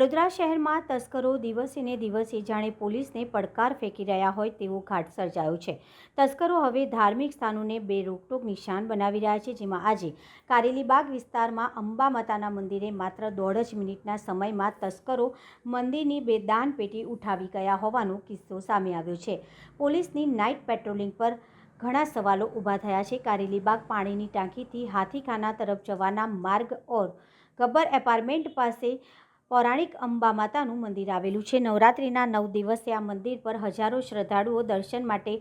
વડોદરા શહેરમાં તસ્કરો દિવસે ને દિવસે જાણે પોલીસને પડકાર ફેંકી રહ્યા હોય તેવો ઘાટ સર્જાયો છે. તસ્કરો હવે ધાર્મિક સ્થાનોને બે રોકટોક નિશાન બનાવી રહ્યા છે, જેમાં આજે કારેલીબાગ વિસ્તારમાં અંબા માતાના મંદિરે માત્ર દોઢ જ મિનિટના સમયમાં તસ્કરો મંદિરની બે દાન પેટી ઉઠાવી ગયા હોવાનો કિસ્સો સામે આવ્યો છે. પોલીસની નાઇટ પેટ્રોલિંગ પર ઘણા સવાલો ઊભા થયા છે. કારેલીબાગ પાણીની ટાંકીથી હાથીખાના તરફ જવાના માર્ગ ઓર ગબ્બર એપાર્ટમેન્ટ પાસે પૌરાણિક અંબા માતાનું મંદિર આવેલું છે. નવરાત્રિના નવ દિવસે આ મંદિર પર હજારો શ્રદ્ધાળુઓ દર્શન માટે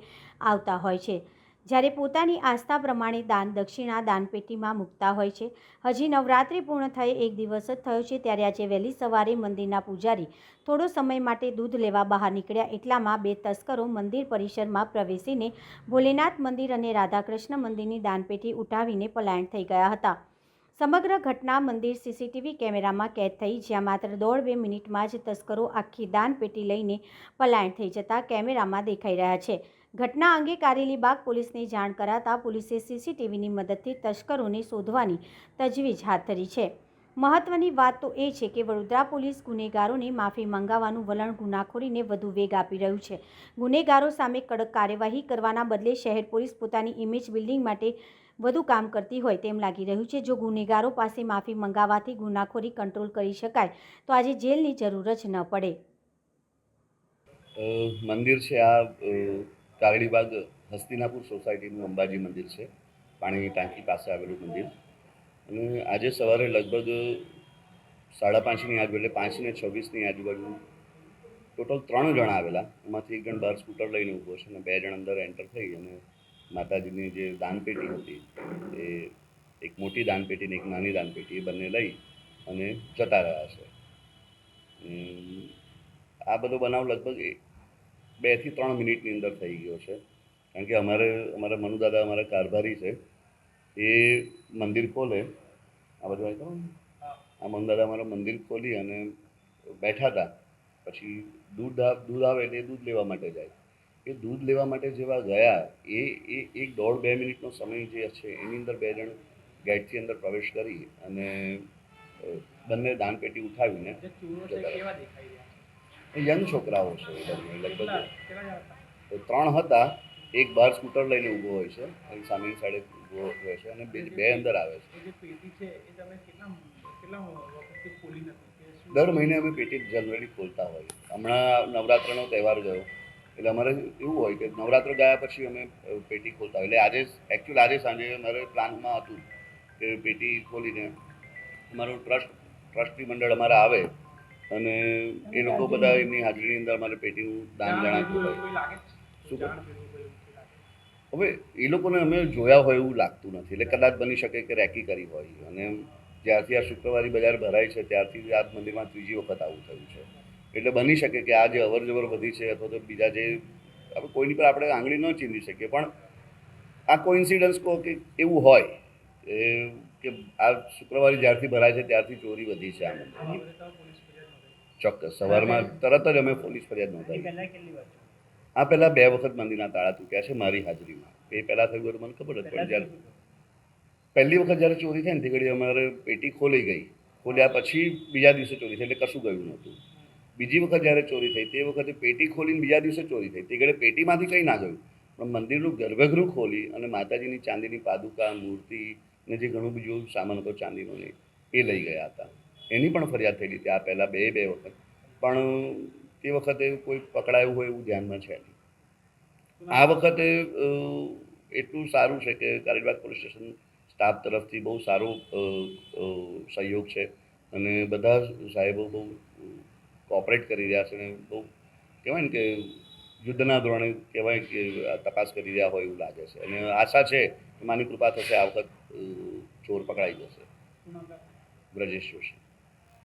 આવતા હોય છે. જ્યારે પોતાની આસ્થા પ્રમાણે દાન દક્ષિણા દાનપેટીમાં મૂકતા હોય છે. હજી નવરાત્રિ પૂર્ણ થઈ એક દિવસ જ થયો છે. ત્યારે આજે વહેલી સવારે મંદિરના પૂજારી થોડો સમય માટે દૂધ લેવા બહાર નીકળ્યા. એટલામાં બે તસ્કરો મંદિર પરિસરમાં પ્રવેશીને ભોલેનાથ મંદિર અને રાધાકૃષ્ણ મંદિરની દાનપેટી ઉઠાવીને પલાયન થઈ ગયા હતા. સમગ્ર ઘટના મંદિર સીસીટીવી કેમેરામાં કેદ થઈ, જ્યાં માત્ર દોઢ બે મિનિટમાં જ તસ્કરો આખી દાનપેટી લઈને પલાયન થઈ જતા કેમેરામાં દેખાઈ રહ્યા છે. ઘટના અંગે કારેલીબાગ પોલીસને જાણ કરાતા પોલીસે સીસીટીવીની મદદથી તસ્કરોને શોધવાની તજવીજ હાથ ધરી છે. મહત્વની વાત તો એ છે કે વડોદરા પોલીસ ગુનેગારોને માફી મંગાવવાનું વલણ ગુનાખોરીને વધુ વેગ આપી રહ્યું છે. ગુનેગારો સામે કડક કાર્યવાહી કરવાના બદલે શહેર પોલીસ પોતાની ઇમેજ બિલ્ડિંગ માટે વધુ કામ કરતી હોય તેમ લાગી રહ્યું છે. જો ગુનેગારો પાસે માફી મંગાવવાથી ગુનાખોરી કંટ્રોલ કરી શકાય, તો આજે જેલની જરૂર જ ન પડે. મંદિર છે આ કાગડીબાગ હસ્તિનાપુર સોસાયટીનું અંબાજી મંદિર છે. પાણીની ટાંકી પાસે આવેલું મંદિર. અને આજે સવારે લગભગ સાડા પાંચની આજુ એટલે પાંચને છવ્વીસની આજુબાજુ ટોટલ ત્રણ જણ આવેલા. એમાંથી એક જણ બહાર સ્કૂટર લઈને ઊભો છે અને બે જણ અંદર એન્ટર થઈ અને માતાજીની જે દાનપેટી હતી એ એક મોટી દાનપેટી ને એક નાની દાનપેટી એ બંને લઈ અને જતા રહ્યા છે. આ બધો બનાવ લગભગ બેથી ત્રણ મિનિટની અંદર થઈ ગયો છે. કારણ કે અમારે, અમારા મનુદાદા અમારા કારભારી છે. એ મંદિર ખોલે. આ બધું આવી આ મનુદાદા અમારા મંદિર ખોલી અને બેઠા હતા. પછી દૂધ દૂધ આવે એટલે દૂધ લેવા માટે જાય. એ દૂધ લેવા માટે જેવા ગયા એ એ એક દોઢ બે મિનિટનો સમય જે છે એની અંદર બે જણ ગેટથી અંદર પ્રવેશ કરી અને બંને દાનપેટી ઉઠાવીને એ યંગ છોકરાઓ છે લગભગ ત્રણ હતા. એક બાર સ્કૂટર લઈને ઊભો હોય છે એની સામેની સાઈડે ઊભો હોય છે અને બે બે અંદર આવે છે. દર મહિને અમે પેટી જનરલી ખોલતા હોય હમણાં નવરાત્રનો તહેવાર ગયો. એટલે અમારે એવું હોય કે નવરાત્ર ગયા પછી અમે પેટી ખોલતા હોય એટલે આજે એકચ્યુઅલ આજે સાંજે અમારે પ્લાનમાં હતું કે પેટી ખોલીને અમારું ટ્રસ્ટ ટ્રસ્ટી મંડળ અમારા આવે અને એ લોકો બધા એમની હાજરીની અંદર અમારે પેટીનું દાન જણાવ્યું હોય. હવે એ લોકોને અમે જોયા હોય એવું લાગતું નથી. એટલે કદાચ બની શકે કે રેકી કરી હોય. અને જ્યારથી આ શુક્રવારી બજાર ભરાય છે ત્યારથી આ મંદિરમાં ત્રીજી વખત આવું થયું છે. એટલે બની શકે કે આ જે અવર જવર વધી છે અથવા તો બીજા જે આપણે કોઈની પર આપણે આંગળી ન ચીંધી શકીએ પણ આ કોઇન્સિડન્સ કહો કે એવું હોય એ કે આ શુક્રવારે જ્યારથી ભરાય છે ત્યારથી ચોરી વધી છે આ નોંધાઈ. ચોક્કસ. સવારમાં તરત જ અમે પોલીસ ફરિયાદ નોંધાવી આ પહેલાં બે વખત મંદિરના તાળા તૂટ્યા છે મારી હાજરીમાં. એ પહેલાં થયું મને ખબર જ જ્યારે પહેલી વખત જ્યારે ચોરી થઈ ને તે ઘડી અમારે પેટી ખોલી ગઈ. ખોલ્યા પછી બીજા દિવસે ચોરી થઈ, એટલે કશું ગયું નહોતું. બીજી વખત જ્યારે ચોરી થઈ, તે વખતે પેટી ખોલીને બીજા દિવસે ચોરી થઈ. તે ઘડે પેટીમાંથી કંઈ ના ગયું. પણ મંદિરનું ગર્ભગૃહ ખોલી અને માતાજીની ચાંદીની પાદુકા, મૂર્તિ ને જે ઘણું બીજું સામાન હતો, ચાંદીનો એ લઈ ગયા હતા. એની પણ ફરિયાદ થયેલી હતી આ પહેલાં બે બે વખત. પણ તે વખતે કોઈ પકડાયું હોય એવું ધ્યાનમાં છે નહીં. આ વખતે એટલું સારું છે કે કારેલીબાગ પોલીસ સ્ટેશન સ્ટાફ તરફથી બહુ સારો સહયોગ છે અને બધા સાહેબો બહુ કોઓપરેટ કરી રહ્યા છે અને બહુ કહેવાય ને કે યુદ્ધના ધોરણે કહેવાય કે આ તપાસ કરી રહ્યા હોય એવું લાગે છે. અને આશા છે કે માની કૃપા થશે આ વખત ચોર પકડાઈ જશે? બ્રજેશ જોશી.